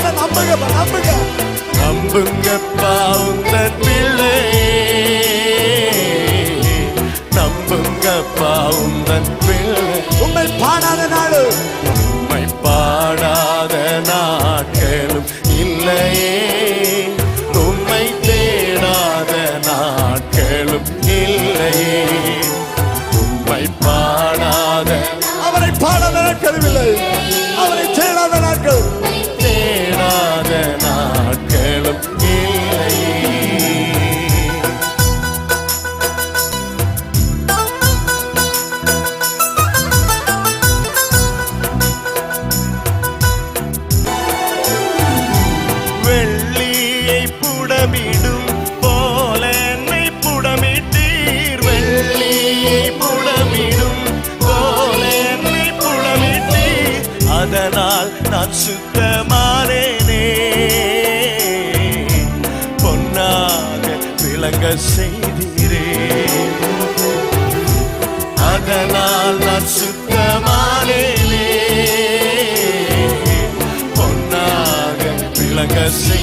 என்ன நம்புங்க நம்புங்க. நம்புங்கப்பா உங்க பிள்ளை நம்புங்கப்பா உங்க பிள்ளை உண்மை பாடாத நாடு உண்மை பாடாத நாட்களும் இல்லையே. அசுத்தமானேனே பொன்னாக விளங்க செய்தீரே. அதனால் நான் பொன்னாக விளங்க செய்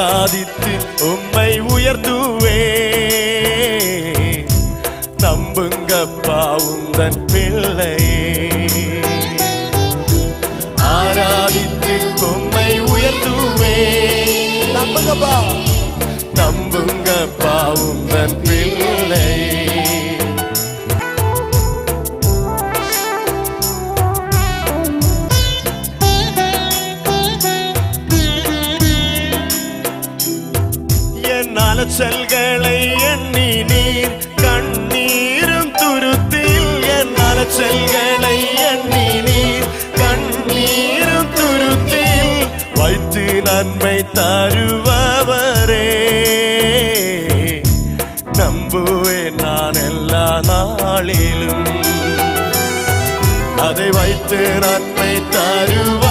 சாதித்து உம்மை உயர்த்துவே. நம்புங்கப்பா உந்தன் பிள்ளையே. ஆராதித்து உம்மை உயர்த்துவே. நம்புங்கப்பா நம்புங்கப்பா உந்தன் நன்மை தருபவரே. நம்புவேன் நான் எல்லா நாளிலும். அதை வைத்து நன்மை தருவ